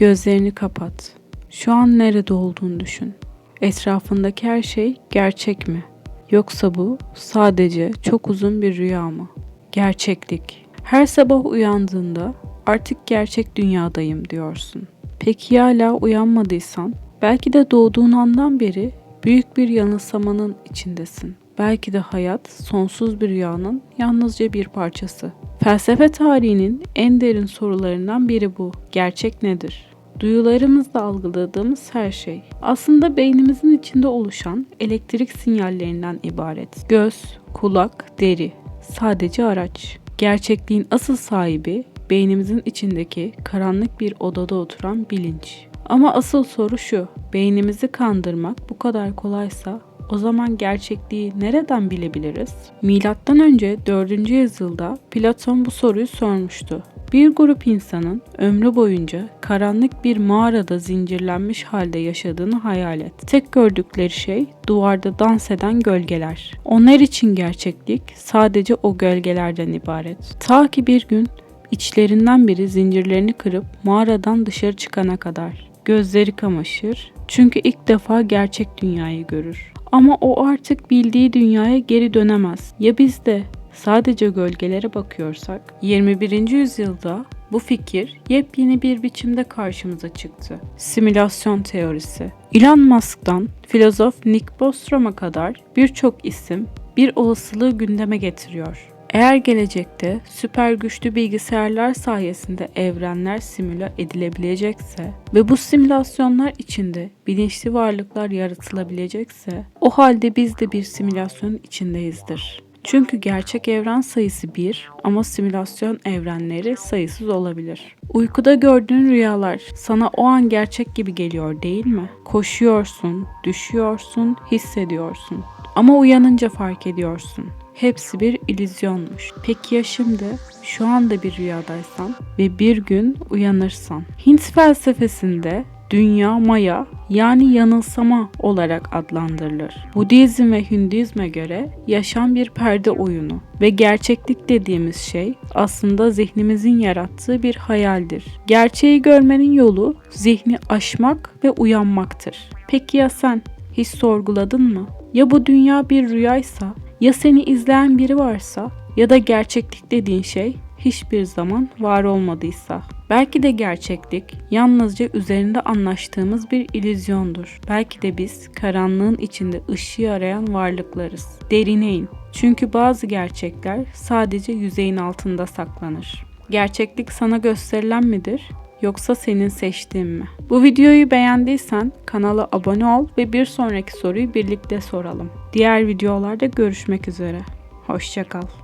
Gözlerini kapat. Şu an nerede olduğunu düşün. Etrafındaki her şey gerçek mi? Yoksa bu sadece çok uzun bir rüya mı? Gerçeklik. Her sabah uyandığında artık gerçek dünyadayım diyorsun. Peki ya hala uyanmadıysan belki de doğduğun andan beri büyük bir yanılsamanın içindesin. Belki de hayat sonsuz bir rüyanın yalnızca bir parçası. Felsefe tarihinin en derin sorularından biri bu. Gerçek nedir? Duyularımızla algıladığımız her şey aslında beynimizin içinde oluşan elektrik sinyallerinden ibaret. Göz, kulak, deri sadece araç. Gerçekliğin asıl sahibi beynimizin içindeki karanlık bir odada oturan bilinç. Ama asıl soru şu. Beynimizi kandırmak bu kadar kolaysa o zaman gerçekliği nereden bilebiliriz? Milattan önce 4. yüzyılda Platon bu soruyu sormuştu. Bir grup insanın ömrü boyunca karanlık bir mağarada zincirlenmiş halde yaşadığını hayal et. Tek gördükleri şey duvarda dans eden gölgeler. Onlar için gerçeklik sadece o gölgelerden ibaret. Ta ki bir gün içlerinden biri zincirlerini kırıp mağaradan dışarı çıkana kadar. Gözleri kamaşır çünkü ilk defa gerçek dünyayı görür. Ama o artık bildiği dünyaya geri dönemez. Ya biz de sadece gölgelere bakıyorsak? 21. yüzyılda bu fikir yepyeni bir biçimde karşımıza çıktı. Simülasyon teorisi. Elon Musk'tan filozof Nick Bostrom'a kadar birçok isim bir olasılığı gündeme getiriyor. Eğer gelecekte süper güçlü bilgisayarlar sayesinde evrenler simüle edilebilecekse ve bu simülasyonlar içinde bilinçli varlıklar yaratılabilecekse o halde biz de bir simülasyonun içindeyizdir. Çünkü gerçek evren sayısı bir ama simülasyon evrenleri sayısız olabilir. Uykuda gördüğün rüyalar sana o an gerçek gibi geliyor değil mi? Koşuyorsun, düşüyorsun, hissediyorsun. Ama uyanınca fark ediyorsun. Hepsi bir illüzyonmuş. Peki ya şimdi? Şu anda bir rüyadaysan ve bir gün uyanırsan. Hint felsefesinde dünya maya yani yanılsama olarak adlandırılır. Budizm ve Hinduizme göre yaşam bir perde oyunu ve gerçeklik dediğimiz şey aslında zihnimizin yarattığı bir hayaldir. Gerçeği görmenin yolu zihni aşmak ve uyanmaktır. Peki ya sen? Hiç sorguladın mı? Ya bu dünya bir rüyaysa, ya seni izleyen biri varsa ya da gerçeklik dediğin şey hiçbir zaman var olmadıysa. Belki de gerçeklik yalnızca üzerinde anlaştığımız bir illüzyondur. Belki de biz karanlığın içinde ışığı arayan varlıklarız. Derine in. Çünkü bazı gerçekler sadece yüzeyin altında saklanır. Gerçeklik sana gösterilen midir? Yoksa senin seçtiğin mi? Bu videoyu beğendiysen kanala abone ol ve bir sonraki soruyu birlikte soralım. Diğer videolarda görüşmek üzere. Hoşçakal.